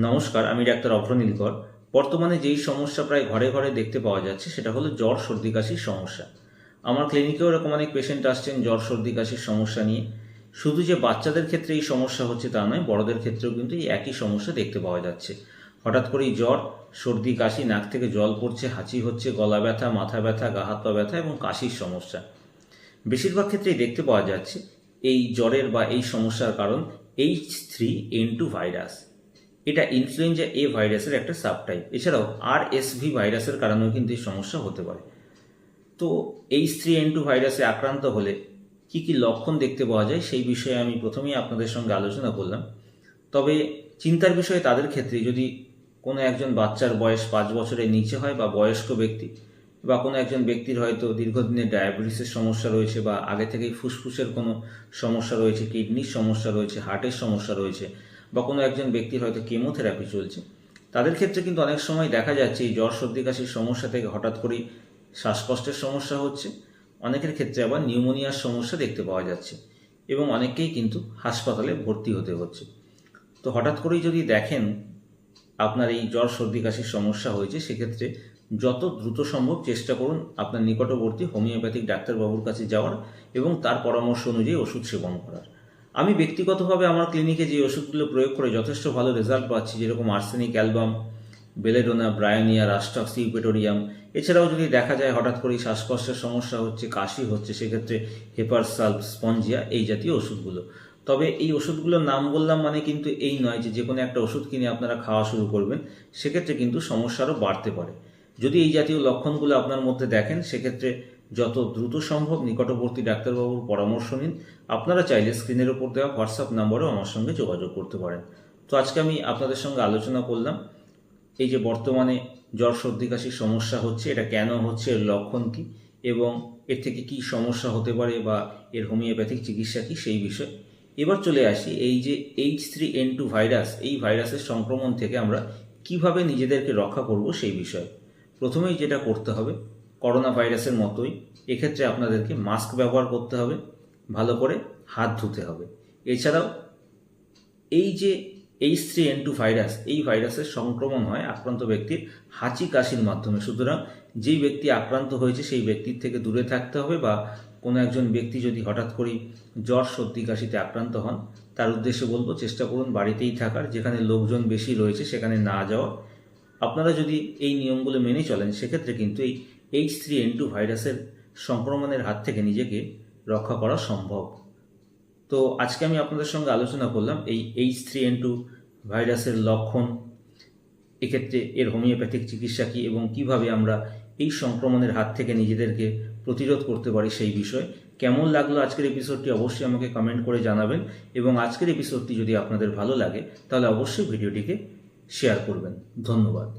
নমস্কার, আমি ডাক্তার অভ্রনীল কর বর্তমানে যেই সমস্যা প্রায় ঘরে ঘরে দেখতে পাওয়া যাচ্ছে, সেটা হলো জ্বর, সর্দি, কাশির সমস্যা। আমার ক্লিনিকেও এরকম অনেক পেশেন্ট আসছেন জ্বর, সর্দি, কাশির সমস্যা নিয়ে। শুধু যে বাচ্চাদের ক্ষেত্রে এই সমস্যা হচ্ছে তা নয়, বড়দের ক্ষেত্রেও কিন্তু এই একই সমস্যা দেখতে পাওয়া যাচ্ছে। হঠাৎ করেই জ্বর, সর্দি, কাশি, নাক থেকে জল পড়ছে, হাঁচি হচ্ছে, গলা ব্যথা, মাথা ব্যথা, গা হাত পা ব্যথা এবং কাশির সমস্যা। বেশিরভাগ ক্ষেত্রেই দেখতে পাওয়া যাচ্ছে এই জ্বরের বা এই সমস্যার কারণ H three N two virus এটা ইনফ্লুয়েঞ্জা এ ভাইরাসের একটা সাবটাইপ এছাড়াও আর এসভি ভাইরাসের কারণেও কিন্তু এই সমস্যা হতে পারে। তো এইচ থ্রি এন টু ভাইরাসে আক্রান্ত হলে কি কি লক্ষণ দেখতে পাওয়া যায় সেই বিষয়ে আমি প্রথমেই আপনাদের সঙ্গে আলোচনা করলাম। তবে চিন্তার বিষয়ে তাদের ক্ষেত্রে, যদি কোনো একজন বাচ্চার বয়স পাঁচ বছরের নিচে হয় বা বয়স্ক ব্যক্তি বা কোনো একজন ব্যক্তির হয়তো দীর্ঘদিনের ডায়াবেটিসের সমস্যা রয়েছে বা আগে থেকেই ফুসফুসের কোনো সমস্যা রয়েছে, কিডনির সমস্যা রয়েছে হার্টের সমস্যা রয়েছে বা কোনো একজন ব্যক্তির হয়তো কেমোথেরাপি চলছে। তাদের ক্ষেত্রে কিন্তু অনেক সময় দেখা যাচ্ছে এই জ্বর, সর্দি, কাশির সমস্যা থেকে হঠাৎ করেই শ্বাসকষ্টের সমস্যা হচ্ছে। অনেকের ক্ষেত্রে আবার নিউমোনিয়ার সমস্যা দেখতে পাওয়া যাচ্ছে এবং অনেককেই কিন্তু হাসপাতালে ভর্তি হতে হচ্ছে। তো হঠাৎ করেই যদি দেখেন আপনার এই জ্বর, সর্দি, কাশির সমস্যা হয়েছে, সেক্ষেত্রে যত দ্রুত সম্ভব চেষ্টা করুন আপনার নিকটবর্তী হোমিওপ্যাথিক ডাক্তারবাবুর কাছে যাওয়ার এবং তার পরামর্শ অনুযায়ী ওষুধ সেবন করার। আমি ব্যক্তিগতভাবে আমার ক্লিনিকে যে ওষুধগুলো প্রয়োগ করে যথেষ্ট ভালো রেজাল্ট পাচ্ছি, যেরকম arsenic album belladonna bryonia rhus tox eupatorium এছাড়াও যদি দেখা যায় হঠাৎ করেই শ্বাসকষ্টের সমস্যা হচ্ছে, কাশি হচ্ছে, সেক্ষেত্রে হেপার সালভ স্পঞ্জিয়া এই জাতীয় ওষুধগুলো। তবে এই ওষুধগুলোর নাম বললাম মানে কিন্তু এই নয় যে যে কোনো একটা ওষুধ কিনে আপনারা খাওয়া শুরু করবেন, সেক্ষেত্রে কিন্তু সমস্যা আরও বাড়তে পারে। যদি এই জাতীয় লক্ষণগুলো আপনার মধ্যে দেখেন, সেক্ষেত্রে যত দ্রুত সম্ভব নিকটবর্তী ডাক্তারবাবুর পরামর্শ নিন। আপনারা চাইলে স্ক্রিনের উপর দেওয়া হোয়াটসঅ্যাপ নাম্বারেও আমার সঙ্গে যোগাযোগ করতে পারেন। তো আজকে আমি আপনাদের সঙ্গে আলোচনা করলাম, এই যে বর্তমানে জ্বর সর্দি কাশির সমস্যা হচ্ছে, এটা কেন হচ্ছে, এর লক্ষণ কী, এবং এর থেকে কি সমস্যা হতে পারে বা এর হোমিওপ্যাথিক চিকিৎসা কী, সেই বিষয়ে। এবার চলে আসি এই যে H three N two virus, এই ভাইরাসের সংক্রমণ থেকে আমরা কীভাবে নিজেদেরকে রক্ষা করব সেই বিষয়ে। প্রথমেই যেটা করতে হবে করোনা ভাইরাসের মতোই। এক্ষেত্রে আপনাদেরকে মাস্ক ব্যবহার করতে হবে, ভালো করে হাত ধুতে হবে। এছাড়াও এই যে H three N two virus, এই ভাইরাসের সংক্রমণ হয় আক্রান্ত ব্যক্তির হাঁচি কাশির মাধ্যমে। সুতরাং যেই ব্যক্তি আক্রান্ত হয়েছে, সেই ব্যক্তির থেকে দূরে থাকতে হবে বা কোনো একজন ব্যক্তি যদি হঠাৎ করেই জ্বর, সর্দি, কাশিতে আক্রান্ত হন, তার উদ্দেশ্যে বলব, চেষ্টা করুন বাড়িতেই থাকার। যেখানে লোকজন বেশি রয়েছে, সেখানে না যাওয়া। আপনারা যদি এই নিয়মগুলো মেনে চলেন, সেক্ষেত্রে কিন্তু এই এইচ থ্রি এন টু ভাইরাসের সংক্রমণের হাত থেকে নিজেকে রক্ষা করা সম্ভব। তো আজকে আমি আপনাদের সঙ্গে আলোচনা করলাম এই এইচ থ্রি এন টু ভাইরাসের লক্ষণ, এক্ষেত্রে এর হোমিওপ্যাথিক চিকিৎসা কী এবং কীভাবে আমরা এই সংক্রমণের হাত থেকে নিজেদেরকে প্রতিরোধ করতে পারি সেই বিষয়ে, কেমন লাগল আজকের এপিসোডটি অবশ্যই আমাকে কমেন্ট করে জানাবেন এবং আজকের এপিসোডটি যদি আপনাদের ভালো লাগে, তাহলে অবশ্যই ভিডিওটিকে শেয়ার করবেন। ধন্যবাদ।